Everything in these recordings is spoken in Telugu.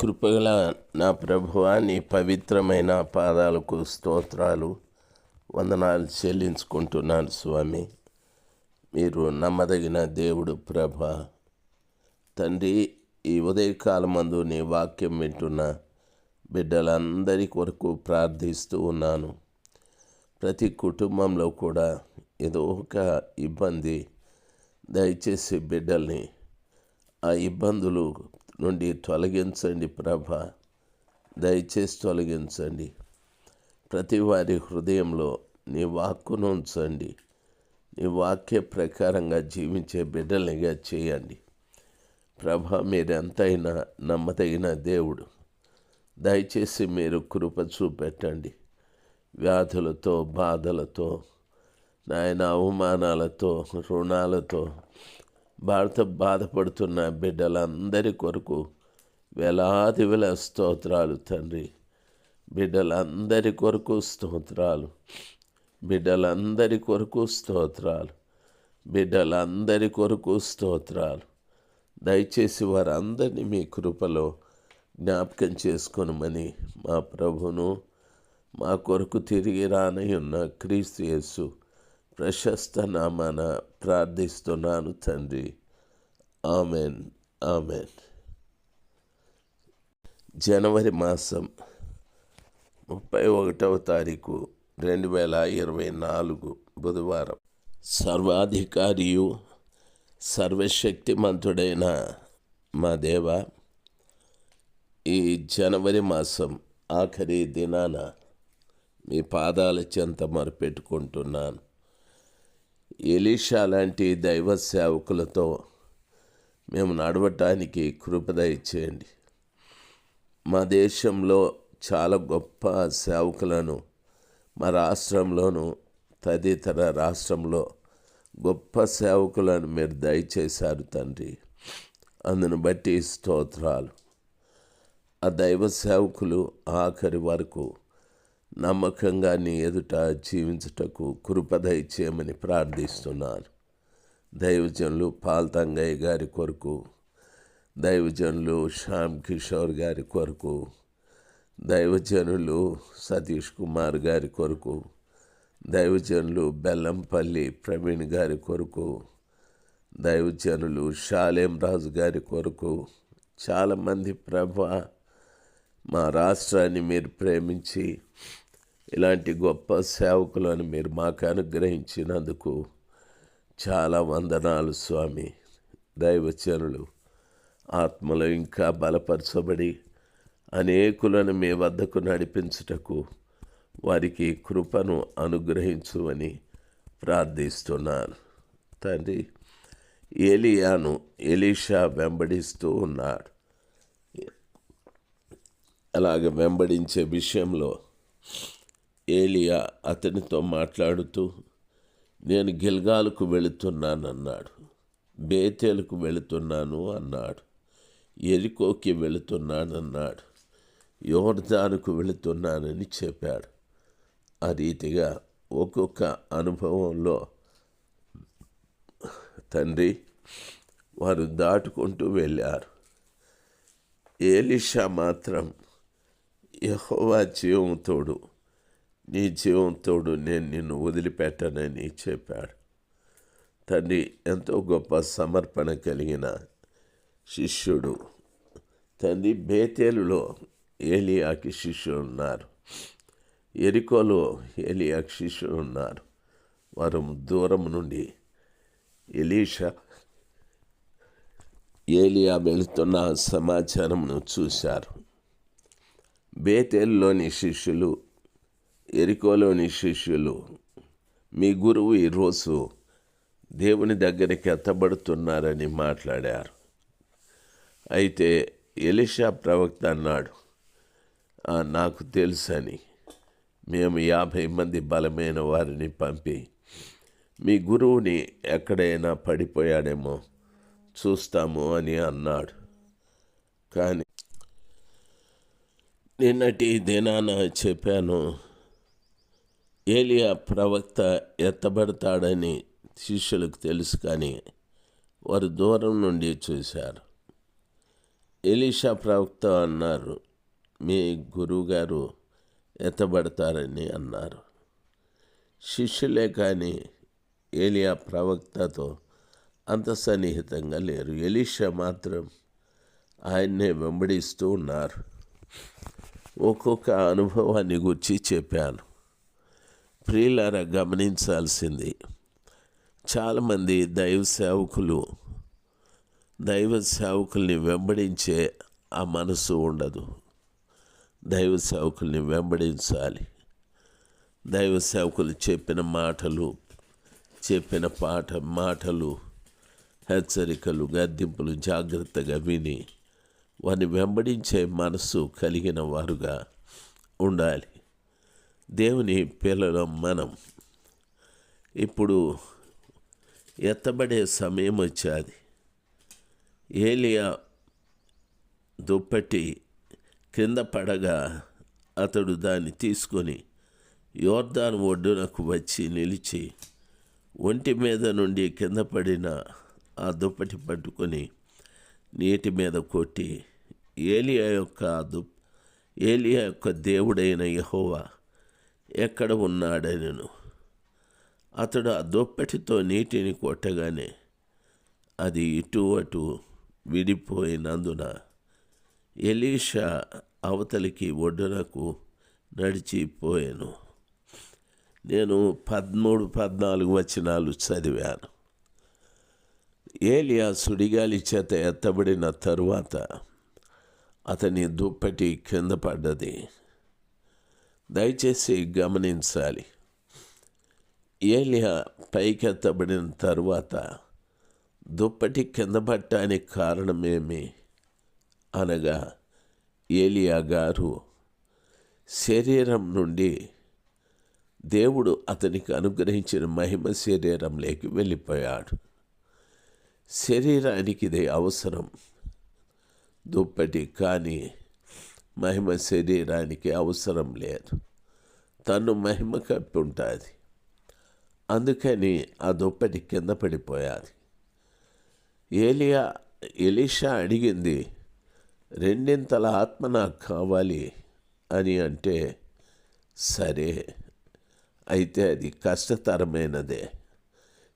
కృపగల నా ప్రభువ నీ పవిత్రమైన పాదాలకు స్తోత్రాలు వందనాలు చెల్లించుకుంటున్నాను స్వామి. మీరు నమ్మదగిన దేవుడు ప్రభ. తండ్రి ఈ ఉదయకాలమందు నీ వాక్యం వింటున్న బిడ్డలందరి కొరకు ప్రార్థిస్తూ ఉన్నాను. ప్రతి కుటుంబంలో కూడా ఏదో ఒక ఇబ్బంది దయచేసి బిడ్డల్ని ఆ ఇబ్బందులు నుండి తొలగించండి ప్రభ. దయచేసి తొలగించండి. ప్రతి వారి హృదయంలో నీ వాక్కును ఉంచండి. నీ వాక్య ప్రకారంగా జీవించే బిడ్డల్నిగా చేయండి. ప్రభ మీరెంతైనా నమ్మదగిన దేవుడు. దయచేసి మీరు కృప చూపెట్టండి. వ్యాధులతో బాధలతో నాయన అవమానాలతో రుణాలతో భారత బాధపడుతున్న బిడ్డలందరి కొరకు వేలాది వేల స్తోత్రాలు తండ్రి. బిడ్డలందరి కొరకు స్తోత్రాలు. బిడ్డలందరి కొరకు స్తోత్రాలు. బిడ్డలందరి కొరకు స్తోత్రాలు. దయచేసి వారందరినీ మీ కృపలో జ్ఞాపకం చేసుకొనమని మా ప్రభును మా కొరకు తిరిగి రానయ్యున్న క్రీస్తు యేసు ప్రశస్త నామాన ప్రార్థిస్తున్నాను తండ్రి. Amen amen. జనవరి మాసం ముప్పై ఒకటవ తారీఖు రెండు వేల ఇరవై నాలుగు బుధవారం. సర్వాధికారియు సర్వశక్తిమంతుడైన మా దేవ ఈ జనవరి మాసం ఆఖరి దినాన మీ పాదాల చెంత మొరపెట్టుకుంటున్నాను. ఎలీషా లాంటి దైవ సేవకులతో మేము నడవటానికి కృపదయ చేయండి మా దేశంలో చాలా గొప్ప సేవకులను మా రాష్ట్రంలోను తదితర రాష్ట్రంలో గొప్ప సేవకులను మీరు దయచేశారు తండ్రి. అందును బట్టి స్తోత్రాలు. ఆ దైవ సేవకులు ఆఖరి వరకు నమ్మకంగా నీ ఎదుట జీవించుటకు కృపద ఇచ్చేయమని ప్రార్థిస్తున్నాను దైవజనులు పాల్తంగయ్య గారి కొరకు దైవజనులు శ్యామ్ కిషోర్ గారి కొరకు దైవజనులు సతీష్ కుమార్ గారి కొరకు దైవజనులు బెల్లంపల్లి ప్రవీణ్ గారి కొరకు దైవజనులు షాలేం రాజు గారి కొరకు చాలామంది ప్రభ మా రాష్ట్రాన్ని మీరు ప్రేమించి ఇలాంటి గొప్ప సేవకులను మీరు మాకు అనుగ్రహించినందుకు చాలా వందనాలు స్వామి. దైవచనులు ఆత్మలో ఇంకా బలపరచబడి అనేకులను మీ వద్దకు నడిపించుటకు వారికి కృపను అనుగ్రహించువని ప్రార్థిస్తున్నాను తండ్రి ఏలియాను ఎలీషా వెంబడిస్తూ ఉన్నాడు. అలాగ వెంబడించే విషయంలో ఏలియా అతనితో మాట్లాడుతూ నేను గిల్గాలకు వెళుతున్నానన్నాడు. బేతేలకు వెళుతున్నాను అన్నాడు. ఎరికోకి వెళుతున్నానన్నాడు. యోర్దానుకు వెళుతున్నానని చెప్పాడు. ఆ రీతిగా ఒక్కొక్క అనుభవంలో తండ్రి వారు దాటుకుంటూ వెళ్ళారు. ఏలిషా మాత్రం యహోవా జీవంతోడు నీ జీవంతోడు నేను నిన్ను వదిలిపెట్టనని చెప్పాడు. తండ్రి ఎంతో గొప్ప సమర్పణ కలిగిన శిష్యుడు. తండ్రి బేతేలులో ఏలియాకి శిష్యులు ఉన్నారు. ఎరికోలో ఏలియాకి శిష్యులు ఉన్నారు. వారు దూరం నుండి ఎలీషా ఏలియా వెళుతున్న సమాచారంను చూశారు. బేతేలులోని శిష్యులు ఎరికోలోని శిష్యులు మీ గురువు ఈరోజు దేవుని దగ్గరికి ఎత్తబడుతున్నారని మాట్లాడారు. అయితే ఎలిషా ప్రవక్త అన్నాడు నాకు తెలుసని. మేము యాభై మంది బలమైన వారిని పంపి మీ గురువుని ఎక్కడైనా పడిపోయాడేమో చూస్తాము అని అన్నాడు. కానీ నిన్నటి దినాన చెప్పాను ఏలియా ప్రవక్త ఎత్తబడతాడని శిష్యులకు తెలుసు కానీ వారు దూరం నుండి చూశారు. ఎలీషా ప్రవక్త అన్నారు మీ గురువుగారు ఎత్తబడతారని అన్నారు. శిష్యులే కానీ ఏలియా ప్రవక్తతో అంత సన్నిహితంగా లేరు. ఎలీషా మాత్రం ఆయన్నే వెంబడిస్తూ ఉన్నారు. ఒక్కొక్క అనుభవాన్ని గురించి చెప్పాను. ప్రియులారా గమనించాల్సింది చాలామంది దైవ సేవకులు దైవ సేవకుల్ని వెంబడించే ఆ మనసు ఉండదు. దైవ సేవకుల్ని వెంబడించాలి. దైవ సేవకులు చెప్పిన మాటలు చెప్పిన పాట మాటలు హెచ్చరికలు గద్దింపులు జాగ్రత్తగా విని వారిని వెంబడించే మనసు కలిగిన వారుగా ఉండాలి. దేవుని పిల్లల మనం ఇప్పుడు ఎత్తబడే సమయం వచ్చాది. ఏలియా దుప్పటి కింద పడగా అతడు దాన్ని తీసుకొని యోర్దాన్ ఒడ్డునకు వచ్చి నిలిచి ఒంటి మీద నుండి కింద పడిన ఆ దుప్పటి పట్టుకొని నీటి మీద కొట్టి ఏలియా యొక్క దు ఏలియా యొక్క దేవుడైన యహోవా ఎక్కడ ఉన్నాడనను అతడు ఆ దుప్పటితో నీటిని కొట్టగానే అది ఇటు అటు విడిపోయినందున ఎలీషా అవతలికి ఒడ్డునకు నడిచిపోయాను నేను పదమూడు పద్నాలుగు వచనాలు చదివాను. ఏలియా సుడిగాలి చేత ఎత్తబడిన తరువాత అతని దుప్పటి కింద పడ్డది. దయచేసి గమనించాలి. ఏలియా పైకెత్తబడిన తరువాత దుప్పటి కింద పట్టడానికి కారణమేమి? అనగా ఏలియా గారు శరీరం నుండి దేవుడు అతనికి అనుగ్రహించిన మహిమ శరీరంలోకి వెళ్ళిపోయాడు. శరీరానికి ఇది అవసరం. దుప్పటి కానీ మహిమ శరీరానికి అవసరం లేదు. తను మహిమ కప్పి ఉంటుంది. అందుకని ఆ దుప్పటి కింద పడిపోయాది. ఏలియా ఎలీషా అడిగింది రెండింతల ఆత్మ నాకు కావాలి అని అంటే సరే అయితే అది కష్టతరమైనదే.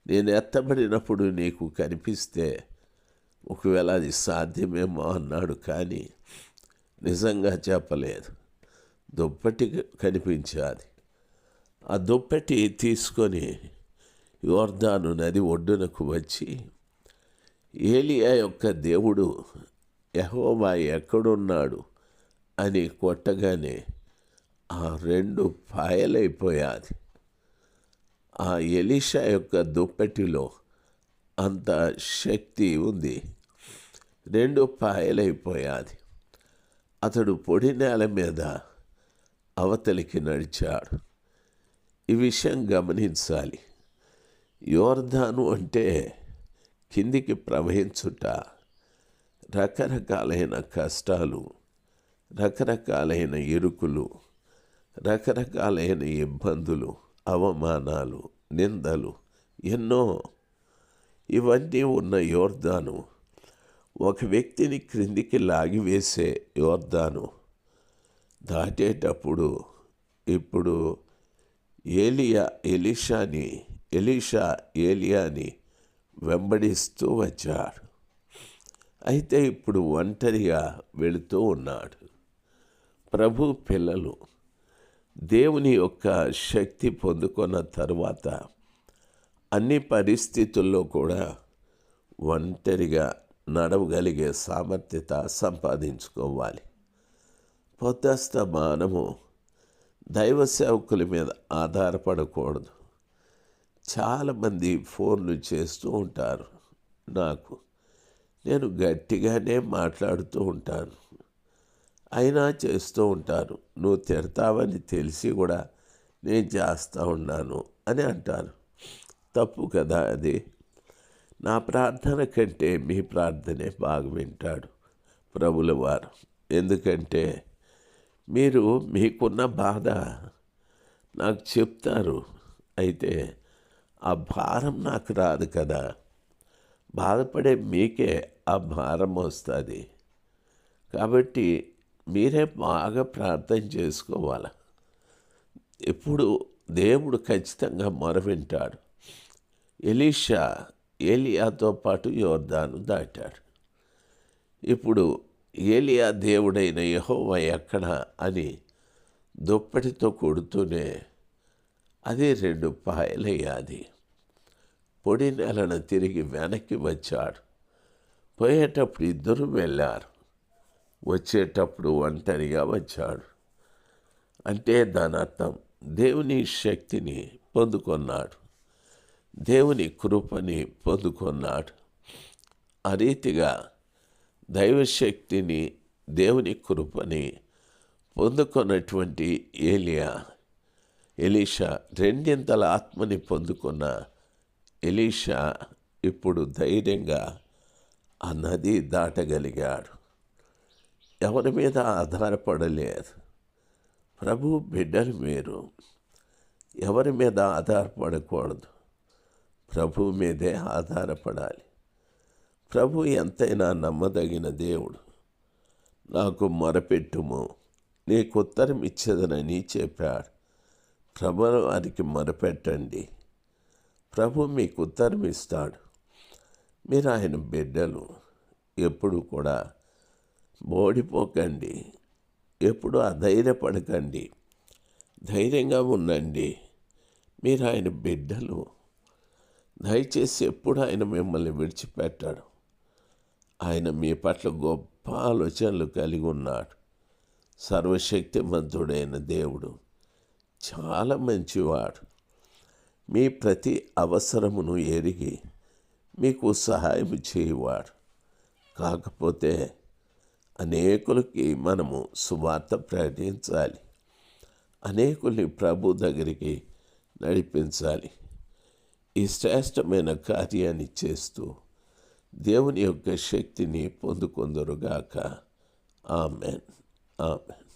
నేను ఎత్తబడినప్పుడు నీకు కనిపిస్తే ఒకవేళ అది సాధ్యమేమో అన్నాడు. కానీ నిజంగా చెప్పలేదు. దుప్పటి కనిపించాది. ఆ దుప్పటి తీసుకొని యోర్దాను నది ఒడ్డునకు వచ్చి ఏలియా యొక్క దేవుడు యహోవా ఎక్కడున్నాడు అని కొట్టగానే ఆ రెండు పాయలైపోయాది. ఆ ఎలీషా యొక్క దుప్పటిలో అంత శక్తి ఉంది. రెండు పాయలైపోయాది. అతడు పొడి నేల మీద అవతలికి నడిచాడు. ఈ విషయం గమనించాలి. యోర్ధాను అంటే కిందికి ప్రవహించుట. రకరకాలైన కష్టాలు రకరకాలైన ఇరుకులు రకరకాలైన ఇబ్బందులు అవమానాలు నిందలు ఎన్నో ఇవన్నీ ఉన్న యోర్దాను ఒక వ్యక్తిని క్రిందికి లాగివేసే యోర్ధాను దాటేటప్పుడు ఇప్పుడు ఏలియా ఎలీషాని ఎలీషా ఏలియాని వెంబడిస్తూ వచ్చాడు. అయితే ఇప్పుడు ఒంటరిగా వెళుతూ ఉన్నాడు. ప్రభు పిల్లలు దేవుని యొక్క శక్తి పొందుకున్న తర్వాత అన్ని పరిస్థితుల్లో కూడా ఒంటరిగా నడవగలిగే సామర్థ్యత సంపాదించుకోవాలి. పొద్దస్తమానము దైవ సేవకుల మీద ఆధారపడకూడదు. చాలామంది ఫోన్లు చేస్తూ ఉంటారు. నాకు నేను గట్టిగానే మాట్లాడుతూ ఉంటాను. అయినా చేస్తూ ఉంటాను. నువ్వు తిడతావని తెలిసి కూడా నేను చేస్తూ ఉన్నాను అని అంటారు. తప్పు కదా అది. నా ప్రార్థన కంటే మీ ప్రార్థనే బాగా వింటాడు ప్రభుల వారు. ఎందుకంటే మీరు మీకున్న బాధ నాకు చెప్తారు. అయితే ఆ భారం నాకు రాదు కదా. బాధపడే మీకే ఆ భారం వస్తుంది. కాబట్టి మీరే బాగా ప్రార్థన చేసుకోవాలి. ఇప్పుడు దేవుడు ఖచ్చితంగా మొరవింటాడు ఎలీషా ఏలియాతో పాటు యోర్దాను దాటాడు. ఇప్పుడు ఏలియా దేవుడైన యహోవా ఎక్కడ అని దుప్పటితో కొడుతూనే అది రెండు పాయలయ్యాది. పొడి నెలను తిరిగి వెనక్కి వచ్చాడు. పోయేటప్పుడు ఇద్దరు వెళ్ళారు. వచ్చేటప్పుడు ఒంటరిగా వచ్చాడు. అంటే దాని అర్థం దేవుని శక్తిని పొందుకున్నాడు. దేవుని కృపని పొందుకున్నాడు. ఆ రీతిగా దైవశక్తిని దేవుని కృపని పొందుకున్నటువంటి ఏలియా ఎలీషా రెండింతల ఆత్మని పొందుకున్న ఎలీషా ఇప్పుడు ధైర్యంగా ఆ నది దాటగలిగాడు. ఎవరి మీద ఆధారపడలేదు. ప్రభు బిడ్డలు మీరు. ఎవరి మీద ఆధారపడకూడదు. ప్రభు మీదే ఆధారపడాలి. ప్రభు ఎంతైనా నమ్మదగిన దేవుడు. నాకు మొరపెట్టుము. నీకు ఉత్తరం ఇచ్చేదనని చెప్పాడు. ప్రభు వారికి మొరపెట్టండి. ప్రభు మీకు ఉత్తరం ఇస్తాడు. మీరు ఆయన బిడ్డలు. ఎప్పుడు కూడా ఓడిపోకండి. ఎప్పుడు అధైర్యపడకండి. ధైర్యంగా ఉండండి. మీరు ఆయన బిడ్డలు. దయచేసి ఎప్పుడు ఆయన మిమ్మల్ని విడిచిపెట్టాడు. ఆయన మీ పట్ల గొప్ప ఆలోచనలు కలిగి ఉన్నాడు. సర్వశక్తిమంతుడైన దేవుడు చాలా మంచివాడు. మీ ప్రతి అవసరమును ఎరిగి మీకు సహాయం చేయవాడు. కాకపోతే అనేకులకి మనము సువార్త ప్రకటించాలి. అనేకుల్ని ప్రభు దగ్గరికి నడిపించాలి. ఈ శ్రేష్టమైన కార్యాన్ని చేస్తూ దేవుని యొక్క శక్తిని పొందుకొందరుగాక. ఆమెన్. ఆమెన్.